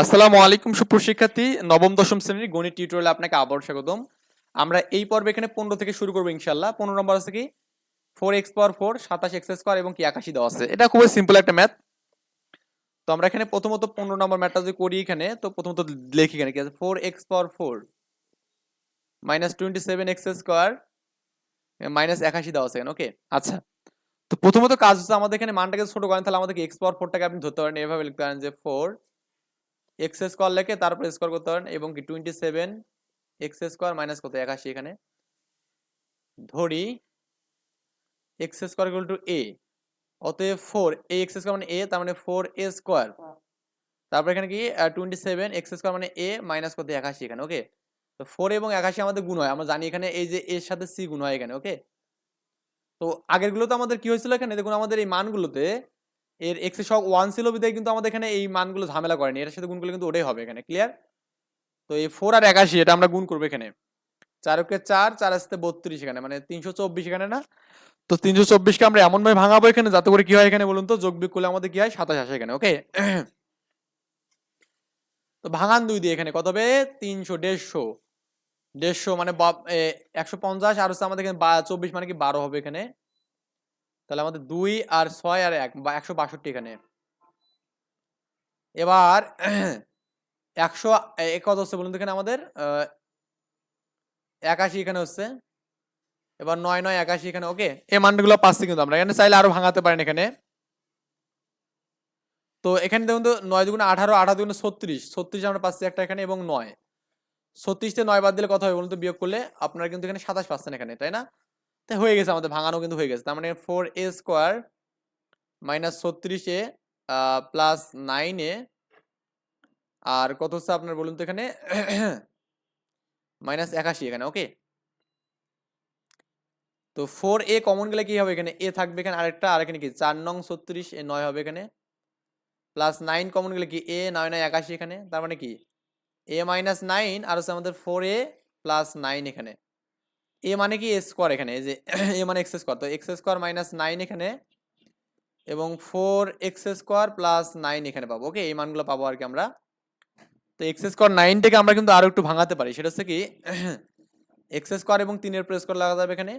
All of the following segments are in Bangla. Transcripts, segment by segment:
আসসালামু আলাইকুম সুপ্রশিক্ষার্থী নবম, দশম শ্রেণির গণিত টিউটোরিয়ালে আপনাকে আবার স্বাগতম। আমরা এই পর্বে এখানে পনেরো থেকে শুরু করব ইনশাল্লাহ পনেরো নম্বর আছে কি? ফোর এক্স পাওয়ার ফোর সাতাশ এক্স স্কোয়ার এবং কি একাশি দেওয়া আছে। এটা খুবই সিম্পল একটা ম্যাথ তো আমরা এখানে প্রথমত পনেরো নম্বর ম্যাথটা যদি করি এখানে, তো প্রথমত লিখি এখানে কি আছে? Four x power four minus twenty seven x square minus একাশি দেওয়া আছে ওকে আচ্ছা। তো প্রথমত কাজ হচ্ছে আমাদের এখানে মানটাকে ছোট করেন, তাহলে আমাদেরকে এক্স পাওয়ার ফোরটাকে আপনি ধরতে পারেন। এভাবে লিখতে পারেন যে ফোর এক্স স্কোয়ার লেখে তারপর স্কোয়ার করতে পারেন এবং কি twenty seven x square minus কত? একাশি এখানে। ধরি x square equal to a অতএব ফোর এ এক্স স্কোয়ার মানে এ তার মানে ফোর এ স্কোয়ার তারপর এখানে কি? টোয়েন্টি সেভেন এক্স স্কোয়ার মানে এ মাইনাস কত? একাশি এখানে ওকে তো ফোর এবং একাশি আমাদের গুণ হয়। আমরা জানি এখানে এই যে এর সাথে সি গুণ হয় এখানে ওকে তো আগেরগুলো তো আমাদের কি হয়েছিল এখানে? দেখুন, আমাদের এই মানগুলোতে এর এক্সের সব ওয়ান ছিল বিদায় কিন্তু আমাদের এখানে এই মানগুলো ঝামেলা করেনি। এর সাথে গুণ করলে কিন্তু ওটাই হবে এখানে ক্লিয়ার তো এই ফোর আর একাশি, এটা আমরা গুণ করব এখানে। চারকে চার চার আসতে বত্রিশ এখানে মানে তিনশো চব্বিশ এখানে না? তো তিনশো চব্বিশকে আমরা এমন ভাবে ভাঙাবো এখানে যাতে করে কি হয় এখানে বলুন তো, যোগ বিয়োগ করলে আমাদের কি হয়? সাতাশ আসে এখানে ওকে তো ভাঙান দুই দিয়ে এখানে কত হবে? তিনশো, দেড়শো। দেড়শো মানে একশো পঞ্চাশ, আর হচ্ছে আমাদের এখানে চব্বিশ মানে কি বারো হবে এখানে? তাহলে আমাদের দুই আর ছয় আর এক, বা একশো বাষট্টি এখানে। এবার একশো এ, কত হচ্ছে বলুন তো এখানে আমাদের? একাশি এখানে হচ্ছে। এবার নয় নয়, একাশি এখানে, ওকে? এই মানগুলো পাচ্ছি কিন্তু আমরা, এখানে চাইলে আরও ভাঙাতে পারেন এখানে। তো এখানে দেখুন তো নয় দুগুণ আঠারো আঠারো দুগুণ ছত্রিশ ছত্রিশ আমরা পাচ্ছি একটা এখানে এবং নয়। ছত্রিশ থেকে নয় বাদ দিলে কত হবে বলুন তো বিয়োগ করলে? আপনারা কিন্তু এখানে সাতাশ পাচ্ছেন এখানে, তাই না? হয়ে গেছে, আমাদের ভাঙানো কিন্তু হয়ে গেছে। তার মানে ফোর এ স্কোয়ার মাইনাস ছত্রিশে প্লাস নাইনে আর কত হচ্ছে আপনার বলুন তো এখানে? মাইনাস একাশি এখানে ওকে তো ফোর এ কমন গেলে কি হবে এখানে? এ থাকবে এখানে, আরেকটা, আর এখানে কি? চার নং ছত্রিশ এ নয় হবে এখানে। প্লাস নাইন কমন গেলে কি? এ নয় নয় একাশি এখানে, তার মানে কি? এ মাইনাস নাইন আর হচ্ছে আমাদের ফোর এ প্লাস নাইন এখানে। এ মানে কি এ স্কোয়ার এখানে, এই যে এ মানে এক্স স্কোয়ার তো এক্স স্কোয়ার মাইনাস নাইন এখানে এবং four x square plus nine এখানে পাবো ওকে এই মানগুলো পাবো আর কি আমরা। তো এক্স স্কোয়ার নাইনটাকে আমরা কিন্তু আরও একটু ভাঙাতে পারি, সেটা হচ্ছে কি এক্স স্কোয়ার এবং তিনের প্রেস করে লাগা যাবে এখানে,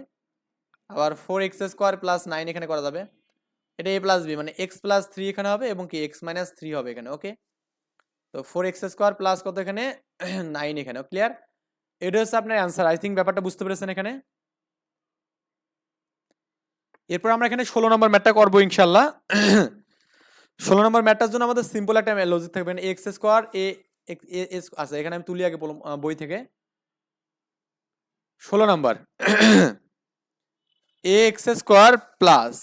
আবার four x square plus nine এখানে করা যাবে। এটা এ প্লাস বি মানে এক্স প্লাস থ্রি এখানে হবে এবং কি এক্স মাইনাস থ্রি হবে এখানে ওকে তো ফোর এক্স স্কোয়ার প্লাস কত এখানে? নাইন এখানে ক্লিয়ার এটা হচ্ছে আপনার অ্যান্সার আই থিঙ্ক ব্যাপারটা বুঝতে পেরেছেন এখানে? এরপর আমরা এখানে ষোলো নম্বর ম্যাটটা করব ইনশাল্লাহ। ষোলো নম্বর ম্যাটটার জন্য আমাদের সিম্পল একটা লজিক থাকবে। এক্স স্কোয়ার এ এস আচ্ছা এখানে আমি তুলি আগে বললাম, বই থেকে। ষোলো number. A x square plus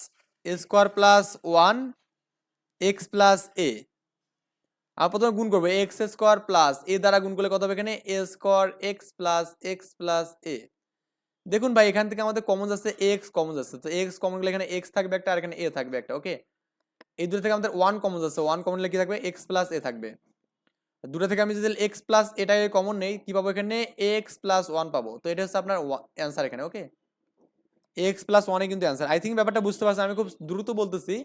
a square plus one x plus a আর প্রথমে গুণ করব এক্স স্কোয়ার প্লাস এ দ্বারা গুণ করলে কত হবে এখানে? A square x plus x plus a দেখুন ভাই, এখান থেকে আমাদের কমন যাচ্ছে এক্স কমন যাচ্ছে তো এক্স কমন গেলে এখানে এক্স থাকবে একটা আর এখানে এ থাকবে একটা ওকে এই দুটো থেকে আমাদের ওয়ান কমন যাচ্ছে ওয়ান কমন গেলে কি থাকবে? এক্স প্লাস এ থাকবে। দুটো থেকে আমি যদি এক্স প্লাস এটাকে কমন নেই, কি পাবো এখানে? এক্স প্লাস ওয়ান পাবো, তো এটা হচ্ছে আপনার অ্যান্সার এখানে ওকে এক্স প্লাস ওয়ানে কিন্তু অ্যান্সার আই থিঙ্ক ব্যাপারটা বুঝতে পারছেন, আমি খুব দ্রুত বলতেছি,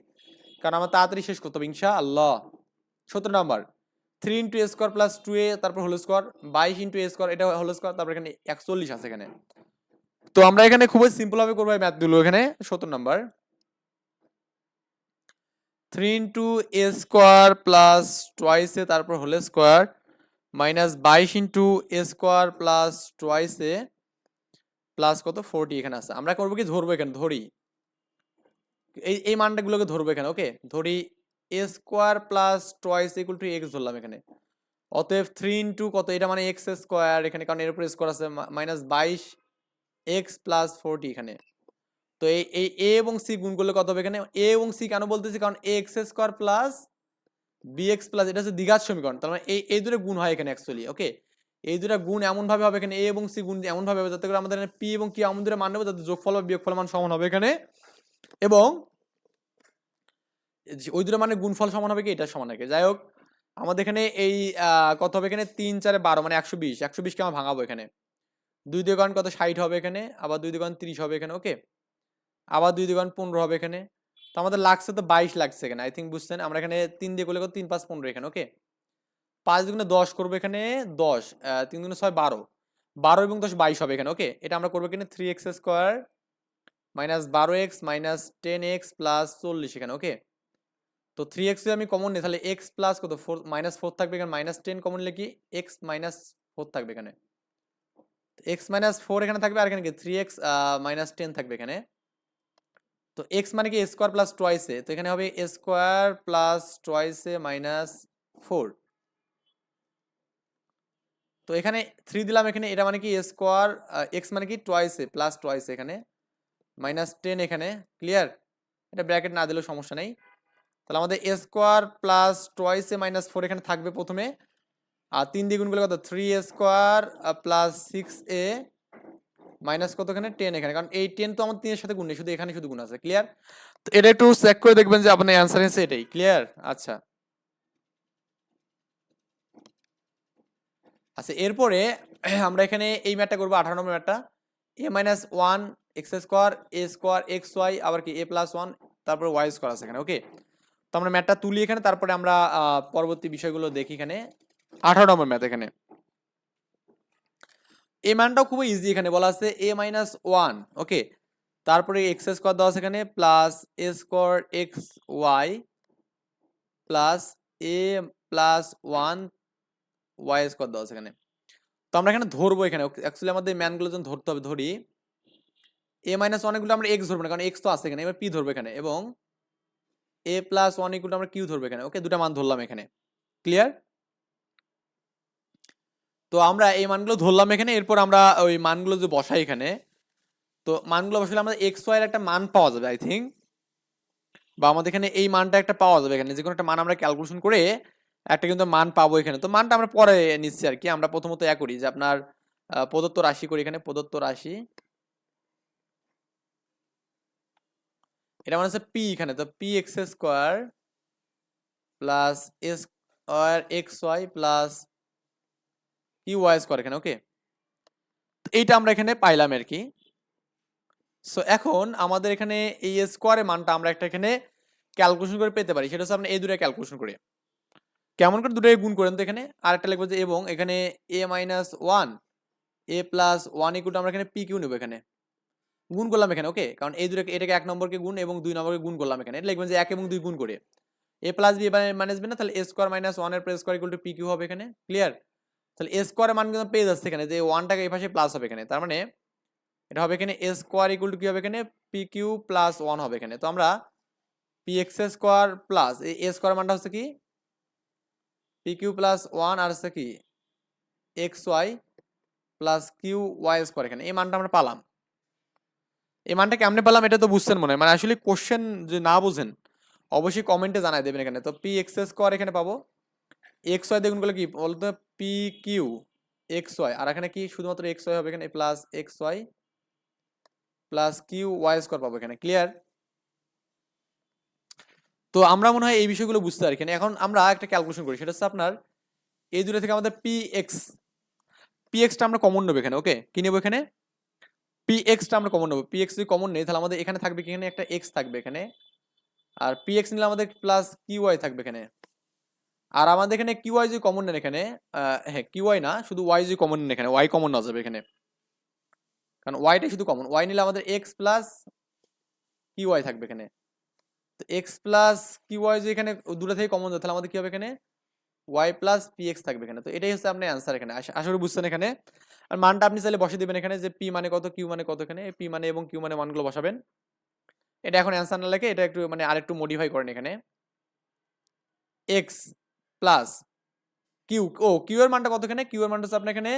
কারণ আমার তাড়াতাড়ি শেষ করতে হবে ইনশা আল্লাহ সতেরো number three into a square plus two a তারপর হোল স্কোয়ার বাইশ ইন্টু এ স্কোয়ার এটা হোল স্কোয়ার তারপর এখানে একচল্লিশ আছে এখানে। তো আমরা এখানে খুবই সিম্পল ভাবে করব ম্যাথগুলো এখানে, সতেরো number. Three into a square plus twice a তারপর হোল স্কোয়ার মাইনাস বাইশ into a square plus twice a plus কত? ফোরটি এখানে আছে। আমরা করব কি? ধরবো এখানে, ধরি। এই এই মানটাগুলোকে ধরবো এখানে ওকে ধরি a square plus twice equal to x ধরলাম এখানে। অতএব থ্রি ইন্টু কত? এটা মানে এক্স স্কোয়ার এখানে কারণ এর উপর স্কোয়ার আছে মাইনাস বাইশ এক্স প্লাস ফোরটি এখানে। তো এই এই এ এবং সি গুণ করলে কত হবে এখানে? এ এবং সি কেন বলতেছি? কারণ a x square plus b x plus এটা হচ্ছে দ্বিঘাত সমীকরণ। তার মানে এই এই দুটো গুণ হয় এখানে অ্যাকচুয়ালি ওকে এই দুটো গুণ এমন ভাবে হবে এখানে এ এবং সি গুণ এমন ভাবে হবে, যাতে করে আমাদের পি এবং কি আমাদের মান নেব, যাতে যোগফল বা বিয়োগফল মান সমান হবে এখানে। এবং ওই দুটো মানে গুণফল সমান হবে কি? এটা সমান হবে যাই হোক, আমাদের এখানে এই কত হবে এখানে? তিন, চারে বারো মানে একশো বিশ। একশো বিশকে আমরা ভাঙাবো এখানে। দুই দোকান কত? ষাট হবে এখানে। আবার দুই দোকান তিরিশ হবে এখানে ওকে আবার দুই দোকান পনেরো হবে এখানে। তো আমাদের লাগছে তো বাইশ লাগছে এখানে আই থিঙ্ক বুঝছেন? আমরা এখানে তিন দিয়ে করলে তিন পাঁচ পনেরো এখানে ওকে পাঁচ দুগুণে দশ করব এখানে দশ তিন দুগুণে ছয় বারো। বারো এবং দশ বাইশ হবে এখানে ওকে এটা আমরা করব এখানে থ্রি এক্স স্কোয়ার মাইনাস বারো x minus ten x plus চল্লিশ এখানে ওকে তো থ্রি এক্স আমি কমন নিই, তাহলে এক্স প্লাস কত? ফোর মাইনাস ফোর থাকবে এখানে মাইনাস টেন কমন নিলে কি? এক্স মাইনাস ফোর থাকবে এখানে। এক্স মাইনাস ফোর এখানে থাকবে, আর এখানে কি? থ্রি এক্স মাইনাস টেন থাকবে এখানে। তো এক্স মানে কি? স্কোয়ার প্লাস টয়েসে তো এখানে হবে স্কোয়ার প্লাস টয়েসে মাইনাস ফোর তো এখানে থ্রি দিলাম, এখানে এটা মানে কি? স্কোয়ার এক্স মানে কি? টয়েসে প্লাস টয়েসে এখানে। মাইনাস টেন এখানে। ক্লিয়ার এটা ব্র্যাকেট না দিলেও সমস্যা নেই। তাহলে আমাদের a square plus twice a minus four এখানে থাকবে প্রথমে। আর তিন দ্বিগুণ করলে কত? Three a square plus six a minus কত এখানে? টেন এখানে। কারণ এই টেন তো আমার তিনের সাথে গুণ নেই, শুধু এখানে শুধু গুণ আছে। ক্লিয়ার তো এটা একটু চেক করে দেখবেন যে আপনার অ্যান্সার হচ্ছে এটাই। ক্লিয়ার আচ্ছা। আচ্ছা এরপরে আমরা এখানে এই ম্যাটটা করব, আঠারো নম্বর ম্যাটটা a minus one x square a square x y আবার কি? এ প্লাস ওয়ান তারপরে ওয়াই স্কোয়ার আছে এখানে। ওকে তো আমরা ম্যাটটা তুলি এখানে, তারপরে আমরা পরবর্তী বিষয়গুলো দেখি এখানে। আঠারো নম্বর ম্যাথ এখানে। এ মানটাও খুবই ইজি এখানে বলা আছে, এ মাইনাস ওয়ান ওকে তারপরে এক্স স্কোয়ার দেওয়া আছে এখানে plus a square x y plus a plus one y square দেওয়া আছে এখানে। তো আমরা এখানে ধরবো এখানে অ্যাকচুয়ালি আমাদের ম্যানগুলো যখন ধরতে হবে, ধরি। এ মাইনাস ওয়ান আমরা এক্স ধরবো না, কারণ এক্স তো আছে এখানে, এবার পি ধরবো এখানে, এবং এ প্লাস ওয়ান এগুলো আমরা কিউ ধরবো এখানে। ওকে দুটা মান ধরলাম এখানে। ক্লিয়ার তো আমরা এই মানগুলো ধরলাম এখানে, এরপর আমরা ওই মানগুলো যে বসাই এখানে, তো মানগুলো বসালে আমাদের এক্স ওয়াই একটা মান পাওয়া যাবে আই থিঙ্ক বা আমাদের এখানে এই মানটা একটা পাওয়া যাবে এখানে। যে কোনো একটা মান আমরা ক্যালকুলেশন করে একটা কিন্তু মান পাবো এখানে। তো মানটা আমরা পরে নিচ্ছি আর কি। আমরা প্রথমত এক করি যে আপনার প্রদত্ত রাশি করি এখানে, প্রদত্ত রাশি এটা মানে হচ্ছে পি এখানে, তো P x square plus S square x y plus Q y square এখানে ওকে এইটা আমরা এখানে পাইলাম আর কি। সো এখন আমাদের এখানে এই স্কোয়ারের মানটা আমরা একটা এখানে ক্যালকুলেশন করে পেতে পারি। সেটা হচ্ছে আমরা এই দুটো ক্যালকুলেশন করে। কেমন করে দুটোকে গুণ করেন তো এখানে? আরেকটা লিখব যে, এবং এখানে a minus one a plus one equal আমরা এখানে পি কিউ নেব এখানে। গুণ করলাম এখানে ওকে কারণ এই দুটো এটাকে এক নম্বরকে গুণ এবং দুই নম্বরকে গুণ করলাম এখানে। এটা লিখবেন যে এক এবং দুই গুণ করে। A plus b minus b না? তাহলে এ স্কোয়ার মাইনাস ওয়ানের plus square equal to P Q হবে এখানে। ক্লিয়ার তাহলে এ স্কোয়ারের মান কিন্তু পেয়ে যাচ্ছে এখানে, যে ওয়ানটাকে এই পাশে প্লাস হবে এখানে। তার মানে এটা হবে এখানে এ স্কোয়ার ইকুয়াল টু কি হবে এখানে? পি কিউ প্লাস ওয়ান হবে এখানে। তো আমরা পি এক্স স্কোয়ার প্লাস এই এ স্কোয়ার মানটা হচ্ছে কি? পি কিউ প্লাস ওয়ান আর হচ্ছে কি? X y plus Q y square এখানে। এই মানটা আমরা পালাম। এই মানটা কেমনে পেলাম এটা তো বুঝছেন মনে হয়। মানে আসলে কোশ্চেন যে না বুঝেন, অবশ্যই কমেন্টে জানাই দেবেন এখানে। তো পি এক্স এস স্কোয়ার এখানে পাবো। এক্স ওয়াই দেখুন কি? বলতো পি কিউ এক্স ওয়াই আর এখানে কি? শুধুমাত্র এক্স ওয়াই হবে এখানে plus x y plus Q y square পাবো এখানে। ক্লিয়ার তো আমরা মনে হয় এই বিষয়গুলো বুঝতে পারি এখানে। আমরা একটা ক্যালকুলেশন করি। সেটা হচ্ছে আপনার, এই দুটো থেকে আমাদের পি এক্স পি এক্সটা আমরা কমন নেব এখানে ওকে কি নেব এখানে? পি এক্সটা আমরা কমন নেব। পি এক্স যদি কমন নেই, তাহলে আমাদের এখানে থাকবে এখানে একটা এক্স থাকবে এখানে। আর পি এক্স নিলে আমাদের প্লাস কিউ থাকবে এখানে। আর আমাদের এখানে কিউ ওয়াই যদি কমন নেন এখানে হ্যাঁ কিউ না, শুধু ওয়াই যদি কমন নেন এখানে ওয়াই কমন না যাবে এখানে। কারণ ওয়াইটাই শুধু কমন ওয়াই নিলে আমাদের এক্স প্লাস কিউ থাকবে এখানে। তো এক্স প্লাস কিউ ওয়াই যদি এখানে দুটো থেকে কমন যায় তাহলে আমাদের কি হবে এখানে? ওয়াই প্লাস পি এক্স থাকবে এখানে। তো এটাই হচ্ছে আপনার অ্যান্সার এখানে। আশা করি বুঝছেন এখানে। আর মানটা আপনি চাইলে বসে দিবেন এখানে যে পি মানে কত কিউ মানে কত এখানে পি মানে এবং কিউ মানে মানগুলো বসাবেন। এটা এখন অ্যান্সার না লাগে এটা একটু মানে আরেকটু মডিফাই করেন এখানে। এক্স প্লাস কিউ ও কিউ এর মানটা কত এখানে? কিউ এর মানটা হচ্ছে আপনার এখানে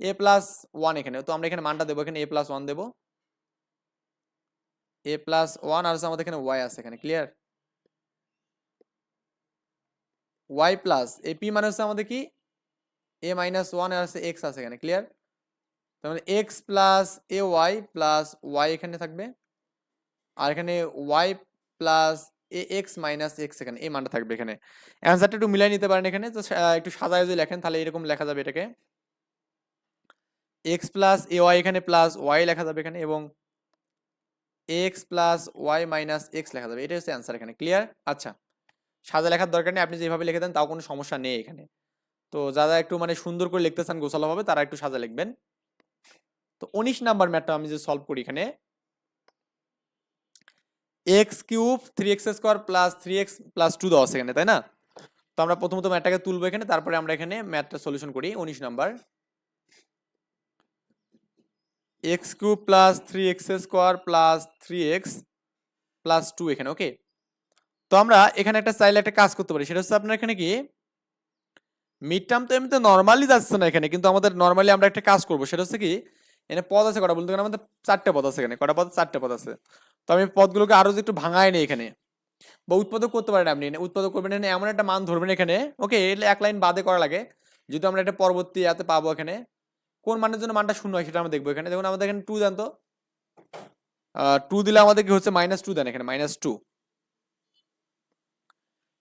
এ প্লাস ওয়ান এখানে। তো আমরা এখানে মানটা দেবো, এখানে এ প্লাস ওয়ান দেবো। এ প্লাস ওয়ান আর আমাদের এখানে ওয়াই আছে এখানে clear y plus a P মানে হচ্ছে আমাদের কি? এ মাইনাস ওয়ান আর হচ্ছে এক্স আছে এখানে ক্লিয়ার মানে x plus a y plus y এখানে থাকবে। আর এখানে y plus a x minus x এখানে, এই মানটা থাকবে এখানে। অ্যান্সারটা একটু মিলাই নিতে পারেন এখানে, তো একটু সাজায় যদি লেখেন, তাহলে এরকম লেখা যাবে এটাকে। এক্স প্লাস এ ওয়াই এখানে প্লাস ওয়াই লেখা যাবে এখানে এবং x plus y minus x লেখা যাবে। এটা হচ্ছে অ্যান্সার এখানে ক্লিয়ার আচ্ছা সাজা লেখার দরকার নেই, আপনি যেভাবে লিখে দেন, তাও কোনো সমস্যা নেই এখানে। তো যারা একটু মানে সুন্দর করে লিখতে চান, গোছালো হবে তারা একটু সাজা লিখবেন। তো উনিশ নাম্বার ম্যাথটা আমি যে সলভ করি এখানে x cube three x square plus three x plus two আছে এখানে, তাই না? তো আমরা প্রথমত ম্যাটটাকে তুলবো এখানে, তারপরে আমরা এখানে ম্যাটটা সলিউশন করি উনিশ number. X cube plus three x square plus three x plus two এখানে ওকে তো আমরা এখানে একটা চাইলে একটা কাজ করতে পারি, সেটা হচ্ছে আপনার এখানে কি মিড টার্ম তো এমনিতে নর্মালি যাচ্ছে না এখানে, কিন্তু আমাদের নর্মালি আমরা একটা কাজ করব, সেটা হচ্ছে কি এখানে পদ আছে কটা বলতে গেলে আমাদের চারটে পদ আছে এখানে, কটা পদ? চারটে পদ আছে। তো আমি পদগুলোকে যে একটু ভাঙায় নিই এখানে, বা উৎপাদক করতে পারেন আপনি, উৎপাদক করবেন এমন একটা মান ধরবেন এখানে, ওকে এলে এক লাইন বাদে করা লাগে যদি আমরা এটা পরবর্তী এতে পাবো এখানে। কোন মানের জন্য মানটা শূন্য হয় সেটা আমরা দেখব এখানে। দেখুন, আমাদের এখানে টু দেন তো। টু দিলে আমাদের কি হচ্ছে? মাইনাস টু দেন এখানে মাইনাস টু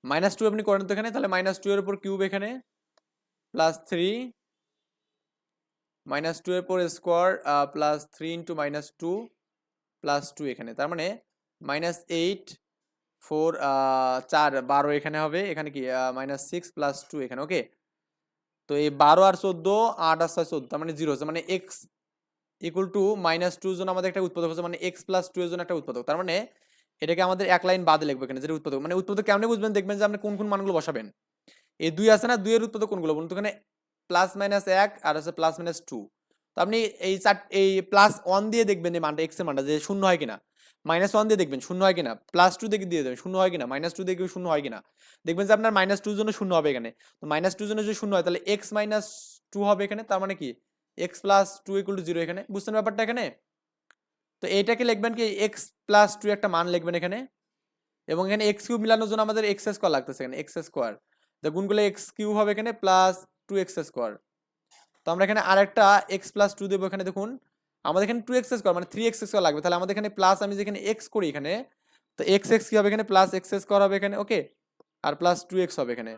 মাইনাস টু আপনি করেন তো এখানে, তাহলে মাইনাস টু এর উপর কিউব এখানে প্লাস থ্রি মাইনাস টু এর পর square plus three into minus two plus two এখানে। তার মানে মাইনাস এইট ফোর চার, বারো এখানে হবে। এখানে কি? মাইনাস সিক্স প্লাস টু এখানে ওকে তো এই বারো আর চোদ্দ, আট আর ছয়, চোদ্দ, তার মানে জিরো মানে x equal to minus two জন আমাদের একটা উৎপাদক হচ্ছে মানে এক্স প্লাস টু এর জন্য একটা উৎপাদক। তার মানে এটাকে আমাদের এক লাইন বাদে লিখব এখানে, যেটা উৎপাদক। মানে উৎপাদক কেমনে বুঝবেন? দেখবেন যে আপনি কোন কোন মানগুলো বসাবেন। এই দুই আছে না, দুইয়ের উৎপাদক কোনগুলো বলুন তো? এখানে প্লাস মাইনাস এক আর হচ্ছে প্লাস মাইনাস টু তো আপনি এই চার, এই প্লাস ওয়ান দিয়ে দেখবেন এই মানটা এক্সের মানটা যে শূন্য হয় কিনা। মাইনাস ওয়ান দিয়ে দেখবেন শূন্য হয় কিনা। প্লাস টু দেখে দিয়ে দেবেন শূন্য হয় কিনা। মাইনাস টু দেখবে শূন্য হয় কিনা। দেখবেন যে আপনার মাইনাস টুর জন্য শূন্য হবে এখানে। তো মাইনাস টুর জন্য যদি শূন্য হয়, তাহলে এক্স মাইনাস টু হবে এখানে। তার মানে কি? X plus two equal to zero এখানে। বুঝছেন ব্যাপারটা এখানে? তো এইটাকে লিখবেন কি? এক্স প্লাস টু একটা মান লিখবেন এখানে। এবং এখানে এক্স কিউব মিলানোর জন্য আমাদের এক্স স্কোয়ার লাগতেছে এখানে। এক্স স্কোয়ার তো গুণগুলো এক্স কিউব হবে এখানে প্লাস টু এক্স স্কোয়ার তো আমরা এখানে আরেকটা এক্স প্লাস টু দেবো এখানে, দেখুন। আমাদের এখানে টু এক্স স্কোয়ার মানে থ্রি এক্স স্কোয়ার লাগবে। তাহলে আমাদের এখানে প্লাস আমি যেখানে এক্স করি এখানে, তো এক্স এক্স কী হবে এখানে? প্লাস এক্স স্কোয়ার হবে এখানে ওকে আর প্লাস টু এক্স হবে এখানে।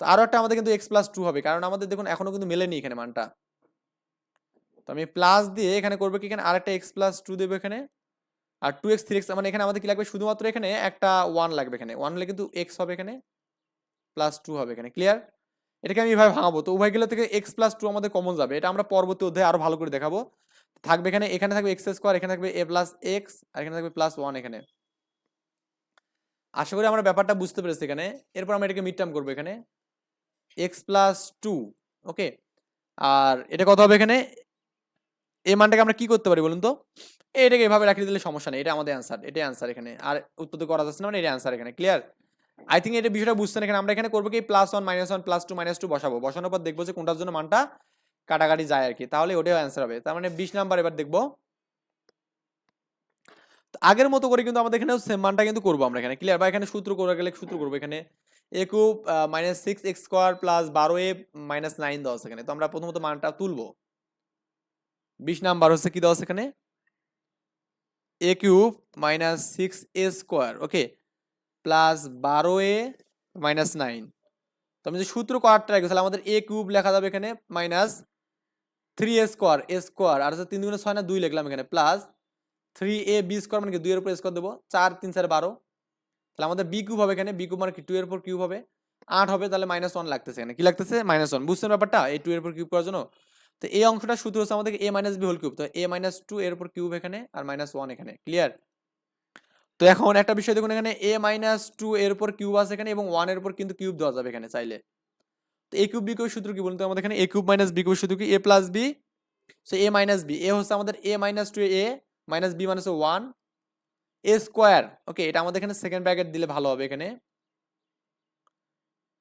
তো আরও একটা আমাদের কিন্তু এক্স প্লাস টু হবে, কারণ আমাদের দেখুন এখনও কিন্তু মেলেনি এখানে মানটা। তো আমি প্লাস দিয়ে এখানে করব কি? এখানে আরেকটা এক্স প্লাস টু দেবো এখানে। আর টু এক্স থ্রি এক্স মানে এখানে আমাদের কি লাগবে? শুধুমাত্র এখানে একটা ওয়ান লাগবে এখানে। ওয়ান হলে কিন্তু এক্স হবে এখানে প্লাস টু হবে এখানে। ক্লিয়ার এটাকে আমি এভাবে ভাঙাবো। তো উভয়গুলো থেকে এক্স প্লাস টু আমাদের কমন যাবে। এটা আমরা পরবর্তী অধ্যায়ে আরও ভালো করে দেখাবো। থাকবে এখানে এখানে থাকবে এক্স স্কোয়ার এখানে থাকবে এ প্লাস এক্স আর এখানে থাকবে প্লাস ওয়ান এখানে। আশা করি আমরা ব্যাপারটা বুঝতে পেরেছি এখানে। এরপর আমরা এটাকে মিড টার্ম করব এখানে। এক্স প্লাস টু ওকে আর এটা কত হবে এখানে? এই মানটাকে আমরা কি করতে পারি বলুন তো? এটাকে এভাবে রাখিয়ে দিলে সমস্যা নেই। এটা আমাদের অ্যান্সার এটাই অ্যান্সার এখানে। আর উত্তর করা যাচ্ছে না মানে এটা অ্যান্সার এখানে। ক্লিয়ার আই থিঙ্ক এটা বিষয়টা বুঝছেন এখানে আমরা এখানে করব কি plus one minus one plus two minus two বসাবো। বসানোর পর দেখব যে কোনটার জন্য মানটা কাটাকাটি যায় আর কি তাহলে ওটাও অ্যান্সার হবে। তার মানে বিশ নাম্বার এবার দেখব। আগের মতো করে কিন্তু আমাদের এখানে সেম মানটা কিন্তু করব আমরা এখানে। ক্লিয়ার বা এখানে সূত্র করে গেলে সূত্র করব। এখানে a minus six x square plus বারো এ মাইনাস নাইন দেওয়া এখানে। তো আমরা প্রথমত মানটা তুলবো। বিশ নাম্বার হচ্ছে কি দেওয়া এখানে? A cube minus six a square okay plus বারো এ মাইনাস নাইন তো আমি যে সূত্র করার ট্রাই তাহলে আমাদের এ কিউব লেখা যাবে এখানে minus three a square a square আর হচ্ছে তিন দুগুণে ছয় না দুই লিখলাম এখানে plus three a b square মানে কি, দুইয়ের উপর স্কোয়ার দেবো, চার, তিন, চার, বারো। তাহলে আমাদের বি কিউব হবে এখানে বি কিউব মানে কি টু এর উপর কিউব হবে। আট হবে, তাহলে মাইনাস ওয়ান লাগতেছে এখানে। কি লাগতেছে? মাইনাস ওয়ান বুঝছেন ব্যাপারটা? এই টু এর উপর কিউব করার জন্য। তো এই অংশটা সূত্র হচ্ছে আমাদের a minus b whole cube তো এ মাইনাস টু এর উপর কিউব এখানে, আর মাইনাস ওয়ান এখানে। ক্লিয়ার তো এখন একটা বিষয় দেখুন, এখানে এ মাইনাস টু এর উপর কিউব আছে এখানে এবং ওয়ানের উপর কিন্তু কিউব দেওয়া যাবে এখানে চাইলে। তো এ কিউব বি কিউব সূত্র কি বলুন তো? আমাদের এখানে a cube minus b cube সূত্র কি? A plus b so a minus b a হচ্ছে আমাদের a minus two a minus b minus one a square okay এটা আমাদের এখানে সেকেন্ড ব্র্যাকেট দিলে ভালো হবে এখানে।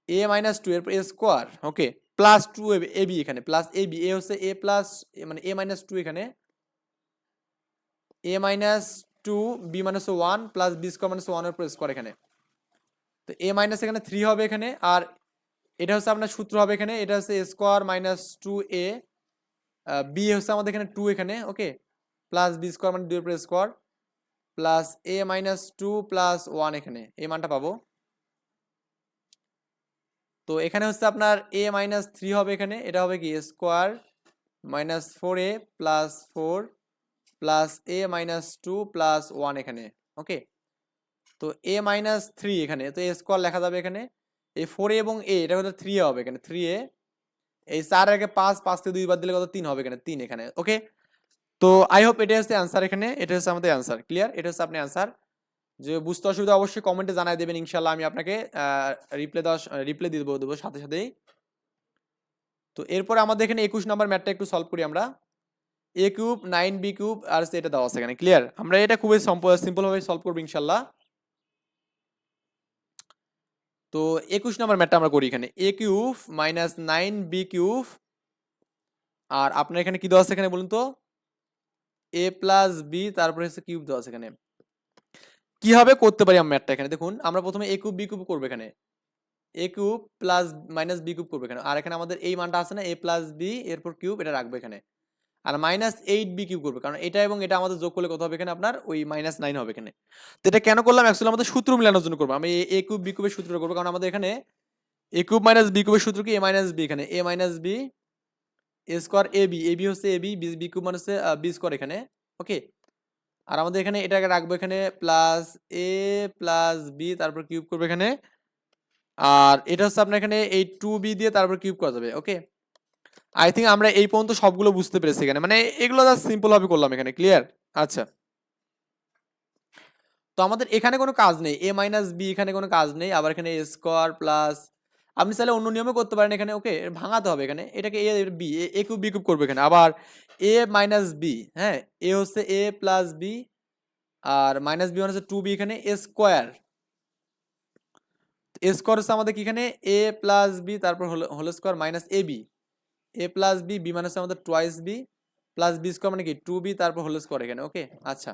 এ মাইনাস টু এর a square okay plus two a b এখানে প্লাস এ বি এ হচ্ছে এ প্লাস মানে এ মাইনাস টু এখানে। A minus two b minus one plus b square minus ওয়ানের উপর স্কোয়ার এখানে। তো এ মাইনাস এখানে থ্রি হবে এখানে, আর এটা হচ্ছে আপনার সূত্র হবে এখানে, এটা হচ্ছে square minus two a b হচ্ছে আমাদের এখানে টু এখানে ওকে প্লাস বি স্কোয়ার মানে দুই উপর square plus a minus two plus one এখানে, এই মানটা পাবো। তো এখানে হচ্ছে আপনার এ মাইনাস থ্রি হবে এখানে, এটা হবে কি? Square minus four a plus four plus a minus two plus one এখানে ওকে তো এ মাইনাস থ্রি এখানে, তো এ স্কোয়ার লেখা যাবে এখানে। এ ফোর এবং এ এটা হচ্ছে থ্রি হবে এখানে থ্রি এ এই চার আগে পাঁচ পাঁচ থেকে দুই বাদ দিলে কত? তিন হবে এখানে, তিন এখানে ওকে তো আই হোপ এটা হচ্ছে অ্যান্সার এখানে এটা হচ্ছে আমাদের অ্যান্সার ক্লিয়ার এটা হচ্ছে আপনি অ্যান্সার যে বুঝতে অসুবিধা অবশ্যই কমেন্টে জানাই দেবেন ইনশাল্লাহ আমি আপনাকে রিপ্লে দেওয়া রিপ্লে দিয়ে দেবো দেবো সাথে সাথেই। তো এরপরে আমাদের এখানে একুশ নাম্বার ম্যাথটা একটু সলভ করি আমরা। A cube nine b cube আর এটা দেওয়া আছে এখানে ক্লিয়ার আমরা এটা খুবই সিম্পল ভাবে সলভ করব ইনশাল্লাহ তো একুশ নাম্বার ম্যাথটা আমরা করি এখানে। A cube minus nine b cube আর আপনার এখানে কি দেওয়া আছে এখানে বলুন তো? এ প্লাস বি তারপরে হচ্ছে কিউব দেওয়া আছে এখানে। কীভাবে করতে পারি আমরা ম্যাথটা এখানে? দেখুন, আমরা প্রথমে এ কিউব বি কিউব করব এখানে। A cube plus minus b cube করব এখানে। আর এখানে আমাদের এই মানটা আছে না? এ প্লাস বি এরপর কিউব এটা রাখব এখানে। আর মাইনাস এইট বি কিউ করবে। কারণ এটা এবং এটা আমাদের যোগ করলে কত হবে এখানে আপনার? ওই মাইনাস নাইন হবে এখানে। তো এটা কেন করলাম? অ্যাকচুয়ালি আমাদের সূত্র মিলানোর জন্য করব। আমি এ কিউব বি কিউবের সূত্র করব। কারণ আমাদের এখানে এ কিউব মাইনাস বি কিউবের সূত্র কি? এ মাইনাস বি এখানে। A minus b a square a b a b হচ্ছে এ বি বি কিউব মানে হচ্ছে বি স্কোয়ার এখানে। ওকে আর আমাদের এখানে এটাকে রাখব এখানে প্লাস এ প্লাস বি তারপর কিউব করবে এখানে। আর এটা হচ্ছে আপনার এখানে এই টু বি দিয়ে তারপর কিউব করা যাবে। ওকে আই থিঙ্ক আমরা এই পর্যন্ত সবগুলো বুঝতে পেরেছি এখানে। মানে এগুলো জাস্ট সিম্পল ভাবে করলাম এখানে ক্লিয়ার আচ্ছা। তো আমাদের এখানে কোনো কাজ নেই। এ মাইনাস বি এখানে কোনো কাজ নেই। আবার এখানে এ স্কোয়ার প্লাস আপনি চাইলে অন্য নিয়মে করতে পারেন এখানে ওকে ভাঙাতে হবে এখানে। এটাকে a b a cube b cube করবে এখানে। আবার এ মাইনাস বি হ্যাঁ? এ হচ্ছে এ প্লাস বি আর মাইনাস বি হচ্ছে টু বি এখানে এ স্কোয়ার এ স্কোয়ার হচ্ছে আমাদের কি এখানে? এ প্লাস বি তারপর হলো, whole square minus a b a plus b b মানে হচ্ছে আমাদের twice b plus b square মানে কি? টু বি তারপর হোল স্কোয়ার এখানে ওকে আচ্ছা।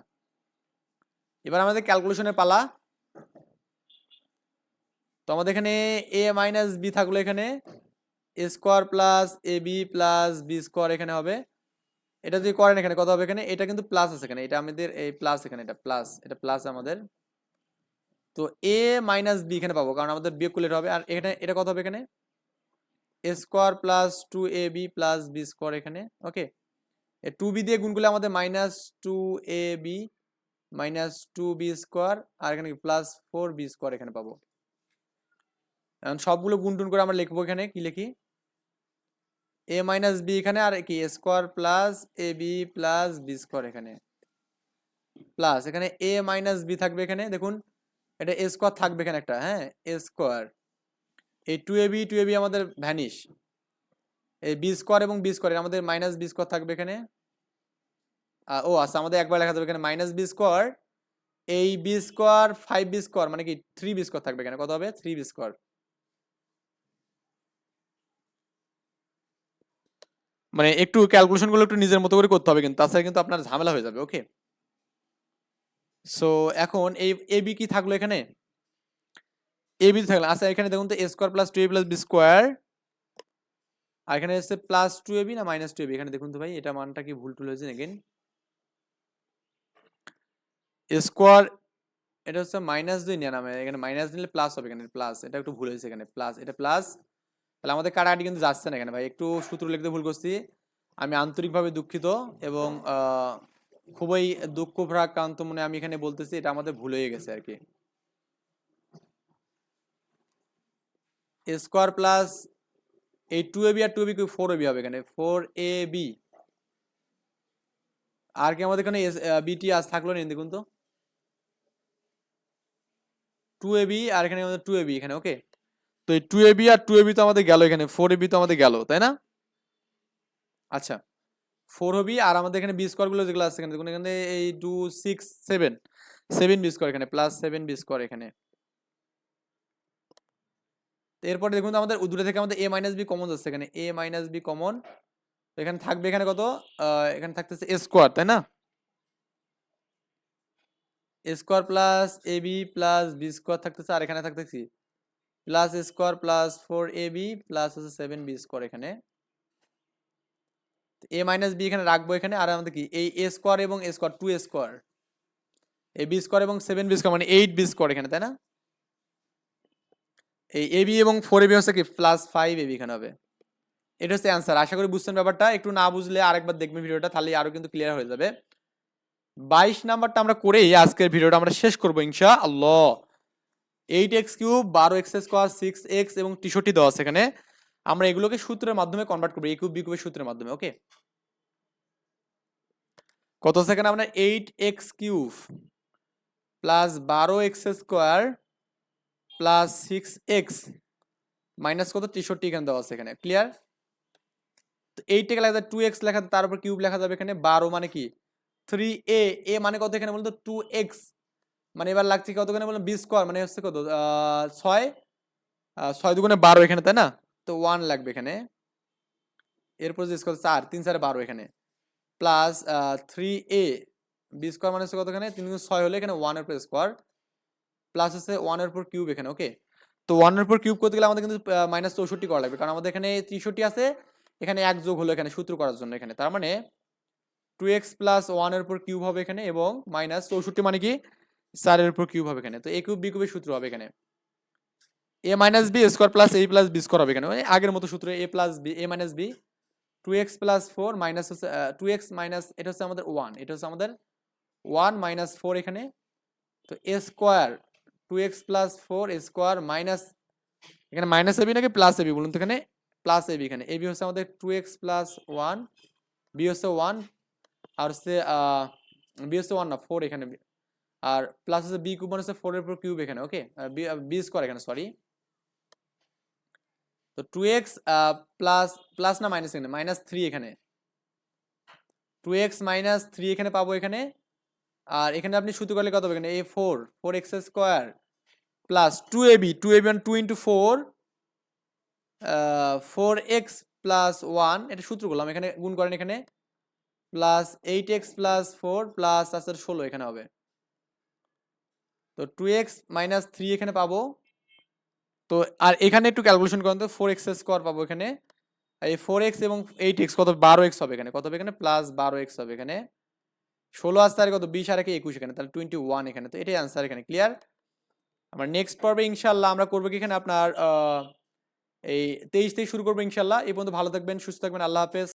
এবার আমাদের ক্যালকুলেশনের পালা। তো আমাদের এখানে এ মাইনাস বি থাকল এখানে। A square plus a b plus b square এখানে হবে। এটা যদি করেন এখানে, কত হবে এখানে? এটা কিন্তু প্লাস আছে এখানে। এটা আমাদের এই প্লাস এখানে, এটা প্লাস এটা প্লাস আমাদের। তো এ মাইনাস বি এখানে পাবো, কারণ আমাদের বিয়োগ করলে হবে। আর এখানে, এটা কত হবে এখানে? Square plus two a b plus b square এখানে, ওকে? টু বি দিয়ে গুণ করলে আমাদের minus two a b, minus two b square, আর এখানে প্লাস ফোর বি স্কোয়ার এখানে পাবো। এখন সবগুলো গুণ টুন করে আমরা লিখব এখানে, কি লিখি? এ মাইনাস বি এখানে, আর কি? Square plus a b plus b square এখানে। প্লাস এখানে এ মাইনাস বি থাকবে এখানে, দেখুন, এটা এ স্কোয়ার থাকবে এখানে একটা হ্যাঁ? A square. এই two a b two a b আমাদের ভ্যানিশ এই বি স্কোয়ার এবং বি স্কোয়ার আমাদের মাইনাস বি স্কোয়ার থাকবে এখানে। ও আচ্ছা আমাদের একবার লেখা যাবে এখানে মাইনাস বি স্কোয়ার এই b square five b square মানে কি থ্রি বি স্কোয়ার থাকবে এখানে। কত হবে? থ্রি বি স্কোয়ার মানে একটু ক্যালকুলেশনগুলো একটু নিজের মতো করে করতে হবে কিন্তু, তাছাড়া কিন্তু আপনার ঝামেলা হয়ে যাবে ওকে সো এখন এই এ বি কি থাকল এখানে? এ থাকল আচ্ছা এখানে দেখুন তো a square plus two a plus b square আর এখানে হচ্ছে প্লাস টু এ না মাইনাস টু এ এখানে দেখুন তো ভাই, এটা মানটা কি ভুল টুল হয়েছে এগেন স্কোয়ার এটা হচ্ছে মাইনাস দুই নামে, এখানে মাইনাস নিলে প্লাস হবে এখানে প্লাস এটা একটু ভুল হয়েছে এখানে প্লাস এটা প্লাস তাহলে আমাদের কাটাকাটি কিন্তু যাচ্ছে না এখানে ভাই, একটু সূত্র লিখতে ভুল করছি, আমি আন্তরিকভাবে দুঃখিত এবং খুবই দুঃখ ভ্রাক্রান্ত মনে আমি এখানে বলতেছি, এটা আমাদের ভুল হয়ে গেছে আর কি। স্কোয়ার প্লাস এই two A b R two b four a b হবে এখানে? ফোর এ বি আর কি আমাদের এখানে বিটি আজ থাকল না দেখুন তো। টু এ বি আর এখানে আমাদের টু এ বি এখানে ওকে তো এই টু এ বি আর টু এ বি তো আমাদের গেল এখানে ফোর এ বি তো আমাদের গেল, তাই না? আচ্ছা ফোর হবি আর আমাদের এখানে বি স্কোয়ারগুলো যেগুলো আছে এখানে, দেখুন এখানে এই two six seven seven b square এখানে প্লাস সেভেন বি স্কোয়ার এখানে। এরপরে দেখুন আমাদের দুটো থেকে আমাদের এ মাইনাস বি কমন যাচ্ছে এখানে। এ মাইনাস বি কমন এখানে থাকবে এখানে কত? এখানে থাকতেছে এ স্কোয়ার তাই না? A square plus a b plus b square থাকতেছে, আর এখানে থাকতেছি plus square plus four a b plus হচ্ছে সেভেন বি স্কোয়ার এখানে। এ মাইনাস বি এখানে রাখব এখানে, আর আমাদের কি? এই এ স্কোয়ার এবং a square two a square a b square এবং সেভেন বি স্কোয়ার মানে এইট বি স্কোয়ার এখানে, তাই না? এই এ বি এবং ফোর এ বি হচ্ছে কি প্লাস ফাইভ এ বি এখানে হবে। এটা হচ্ছে অ্যান্সার আশা করি বুঝছেন ব্যাপারটা। একটু না বুঝলে আরেকবার দেখবেন ভিডিওটা তাহলে আরও কিন্তু ক্লিয়ার হয়ে যাবে। বাইশ নাম্বারটা আমরা করেই আজকের ভিডিওটা আমরা শেষ করব ইনশা আল্লাহ এইট এক্স কিউব বারো এক্স স্কোয়ার সিক্স এক্স এবং টিশোটি দেওয়া আছে এখানে। আমরা এগুলোকে সূত্রের মাধ্যমে কনভার্ট করব এ কিউব বি কিউবের সূত্রের মাধ্যমে ওকে কত সেকেন্ড আমরা এইট এক্স কিউব প্লাস বারো x square plus six x minus কত? তেষট্টি এখানে দেওয়া আছে এখানে ক্লিয়ার তো এইটটাকে লেখা টু এক্স লেখা তার উপর কিউব লেখা যাবে এখানে বারো মানে কি? থ্রি এ এ মানে কত এখানে বলতো? টু এক্স মানে এবার লাগছে কত এখানে বললাম? বি স্কোয়ার মানে হচ্ছে কত? ছয়? ছয় দুগুণে বারো এখানে, তাই না? তো ওয়ান লাগবে এখানে। এরপর যে স্কোয়ার চার তিন চারে বারো এখানে। Plus three a b square মানে হচ্ছে কত এখানে তিন ছয় হলে এখানে ওয়ানের উপর স্কোয়ার প্লাস হচ্ছে ওয়ানের উপর কিউব এখানে ওকে তো ওয়ানের উপর কিউব করতে গেলে আমাদের কিন্তু মাইনাস চৌষট্টি করা লাগবে। কারণ আমাদের এখানে তেষট্টি আছে, এখানে এক যোগ হলো এখানে সূত্র করার জন্য এখানে। তার মানে টু এক্স প্লাস ওয়ানের উপর কিউব হবে এখানে এবং মাইনাস চৌষট্টি মানে কি? চারের উপর কিউব হবে এখানে। তো এ কিউব বি কিউবের সূত্র হবে এখানে। A minus b square plus a plus b square হবে এখানে। ওই আগের মতো সূত্র a plus b a minus b two x plus four minus হচ্ছে টু এক্স মাইনাস এটা হচ্ছে আমাদের ওয়ান এটা হচ্ছে আমাদের ওয়ান মাইনাস ফোর এখানে। তো a square two x plus four square minus এখানে মাইনাস এবি নাকি প্লাস এবি বলুন তো এখানে প্লাস এবি এখানে। এবি হচ্ছে আমাদের two x plus one b হচ্ছে ওয়ান আর হচ্ছে বি হচ্ছে ওয়ান না ফোর এখানে আর প্লাস হচ্ছে বি কিউব মানে হচ্ছে ফোর এর উপর কিউব এখানে ওকে বি স্কোয়ার এখানে সরি তো টু এক্স প্লাস প্লাস না মাইনাস এখানে মাইনাস থ্রি এখানে। টু এক্স মাইনাস থ্রি এখানে পাবো এখানে আর এখানে আপনি সূত্র করলে কত এখানে a four four x square plus two a b two a b one two into four four x plus one এটা সূত্র করলাম। এখানে গুণ করেন এখানে plus eight x plus four plus আছে ষোলো এখানে হবে। তো টু এক্স মাইনাস থ্রি এখানে পাবো। তো আর এখানে একটু ক্যালকুলেশন করেন তো ফোর এক্স স্কোয়ার পাবো এখানে। এই ফোর এক্স এবং এইট এক্স কত? বারো এক্স হবে এখানে। কত হবে এখানে? প্লাস বারো এক্স হবে এখানে। ষোলো আসতে আর কত বিশ আর একে একুশ এখানে, তাহলে টোয়েন্টি ওয়ান এখানে। তো এটাই আনসার এখানে ক্লিয়ার আমার নেক্সট পর্বে ইনশাল্লাহ আমরা করব কি এখানে আপনার এই তেইশ থেকে শুরু করব ইনশাল্লাহ এই পর্যন্ত ভালো থাকবেন, সুস্থ থাকবেন, আল্লাহ হাফেজ।